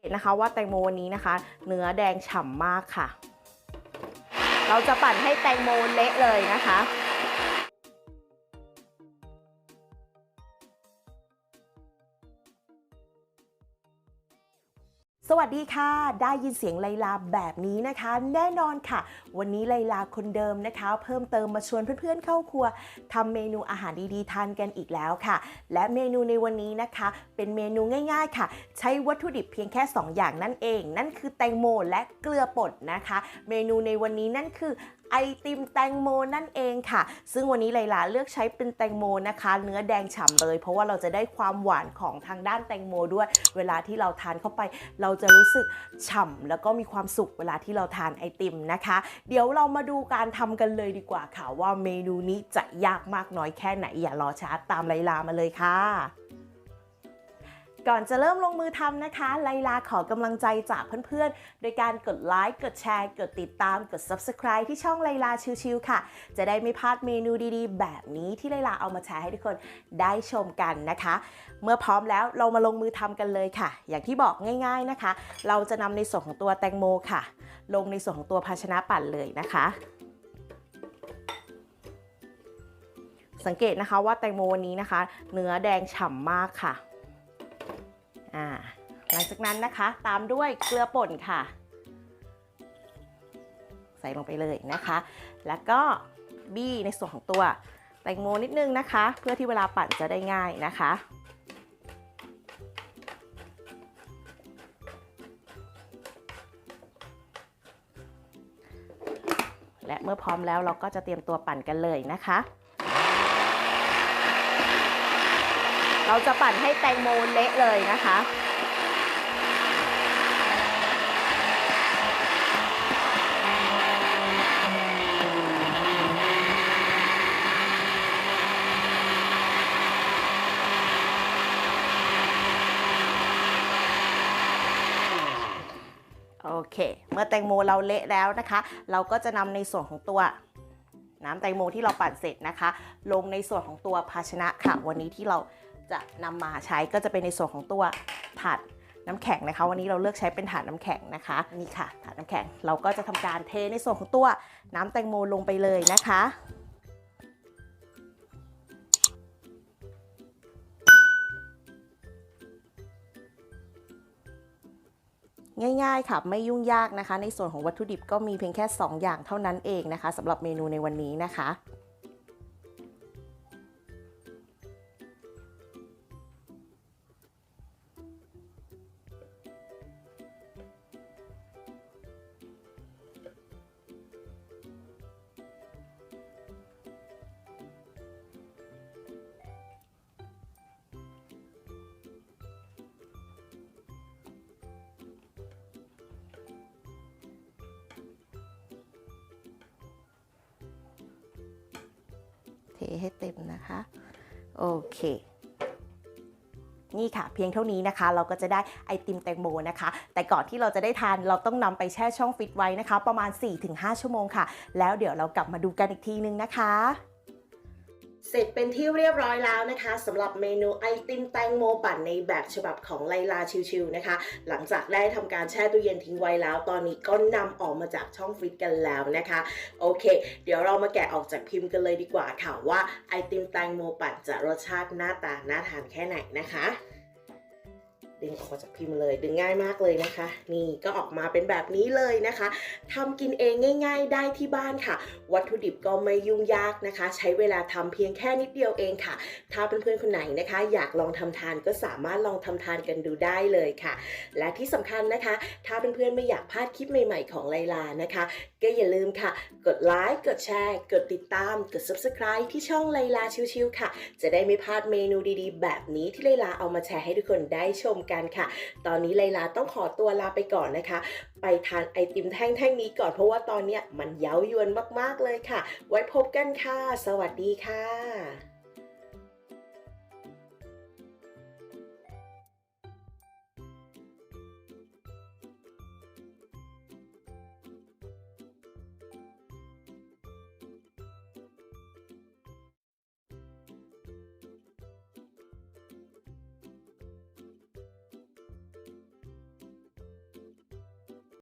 เห็นนะคะว่าแตงโมวันนี้นะคะ เนื้อแดงฉ่ำมากค่ะ เราจะปั่นให้แตงโมเละเลยนะคะ สวัสดีค่ะ ได้ยินเสียงไลลาแบบนี้นะคะ แน่นอนค่ะ วันนี้ไลลาคนเดิมนะคะ เพิ่มเติมมาชวนเพื่อนๆเข้าครัวทำเมนูอาหารดีๆทานกันอีกแล้วค่ะ และเมนูในวันนี้นะคะ เป็นเมนูง่าย ๆ ค่ะ ใช้วัตถุดิบเพียงแค่ 2 อย่างนั่นเอง นั่นคือแตงโมและเกลือป่นนะคะ เมนูในวันนี้นั่นคือ ไอติมแตงโมนั่นเองค่ะ ซึ่งวันนี้ไลลาเลือกใช้เป็นแตงโมนะคะ เนื้อแดงฉ่ำเลย เพราะว่าเราจะได้ความหวานของทางด้านแตงโมด้วย เวลาที่เราทานเข้าไป เราจะรู้สึกฉ่ำแล้วก็มีความสุขเวลาที่เราทานไอติมนะคะ เดี๋ยวเรามาดูการทำกันเลยดีกว่าค่ะว่าเมนูนี้จะยากมากน้อยแค่ไหนอย่ารอช้าตามไลลามาเลยค่ะ ก่อนจะเริ่มลงมือทำนะคะ ไลลาขอกำลังใจจากเพื่อนๆ โดยการกดไลค์ กดแชร์ กดติดตาม กด Subscribe ที่ช่องไลลาชิวๆค่ะ จะได้ไม่พลาดเมนูดีๆ แบบนี้ที่ไลลาเอามาแชร์ให้ทุกคนได้ชมกันนะคะ เมื่อพร้อมแล้วเรามาลงมือทำกันเลยค่ะ อย่างที่บอกง่ายๆนะคะ เราจะนำในส่วนของตัวแตงโมค่ะ ลงในส่วนของตัวภาชนะปั่นเลยนะคะสังเกตนะคะว่าแตงโมวันนี้นะคะ เนื้อแดงฉ่ำมากค่ะ อ่าหลังจากนั้นนะคะตามด้วยเกลือป่นค่ะ ใส่ลงไปเลยนะคะ แล้วก็บี้ในส่วนของตัวแตงโมนิดนึงนะคะ เพื่อที่เวลาปั่นจะได้ง่ายนะคะและเมื่อพร้อมแล้วเราก็จะเตรียมตัวปั่นกันเลยนะคะ เราจะปั่นให้แตงโมเละเลยนะคะโอเค เมื่อแตงโมเราเละแล้วนะคะ เราก็จะนำในส่วนของตัวน้ำแตงโมที่เราปั่นเสร็จนะคะ ลงในส่วนของตัวภาชนะค่ะ วันนี้ที่เรา จะนำมาใช้ก็จะเป็นในส่วนของตัวถาดน้ำแข็งนะคะ วันนี้เราเลือกใช้เป็นถาดน้ำแข็งนะคะนี่ค่ะถาดน้ำแข็งเราก็จะทำการเทในส่วนของตัวน้ำแตงโมลงไปเลยนะคะง่ายๆค่ะไม่ยุ่งยากนะคะ ในส่วนของวัตถุดิบก็มีเพียงแค่ 2 อย่างเท่านั้นเองนะคะสำหรับเมนูในวันนี้นะคะ ทให้เต็มนะคะ โอเค นี่ค่ะ เพียงเท่านี้นะคะ เราก็จะได้ไอติมแตงโมนะคะ แต่ก่อนที่เราจะได้ทานเราต้องนำไปแช่ช่องฟิตไว้นะคะ ประมาณ 4-5 ชั่วโมงค่ะ แล้วเดี๋ยวเรากลับมาดูกันอีกทีนึงนะคะ เสร็จเป็นที่เรียบร้อยแล้วนะคะสำหรับเมนูไอติมแตงโมปั่นในแบบฉบับของไลลาชิวๆนะคะ หลังจากได้ทำการแช่ตู้เย็นทิ้งไว้แล้ว ตอนนี้ก็นำออกมาจากช่องฟรีซกันแล้วนะคะ โอเค เดี๋ยวเรามาแกะออกจากพิมพ์กันเลยดีกว่าค่ะว่าไอติมแตงโมปั่นจะรสชาติหน้าตาน่าทานแค่ไหนนะคะ ดึงออกมาจากพิมพ์เลย ดึงง่ายมากเลยนะคะ นี่ก็ออกมาเป็นแบบนี้เลยนะคะทำกินเองง่าย ๆ ได้ที่บ้านค่ะ วัตถุดิบก็ไม่ยุ่งยากนะคะ ใช้เวลาทำเพียงแค่นิดเดียวเองค่ะ ถ้าเพื่อนๆคนไหนนะคะ อยากลองทำทานก็สามารถลองทำทานกันดูได้เลยค่ะ และที่สำคัญนะคะ ถ้าเพื่อนๆไม่อยากพลาดคลิปใหม่ๆของไลลานะคะ ก็อย่าลืมค่ะ กดไลค์กดแชร์ กดติดตาม กด subscribe ที่ช่องไลลาชิวๆค่ะ จะได้ไม่พลาดเมนูดีๆ แบบนี้ที่ไลลาเอามาแชร์ให้ทุกคนได้ชมกันค่ะ ตอนนี้ไลลาต้องขอตัวลาไปก่อนนะคะ ไปทานไอติมแท่งๆนี้ก่อนเพราะว่าตอนเนี้ยมันเย้ายวนมากๆเลยค่ะ ไว้พบกันค่ะ สวัสดีค่ะ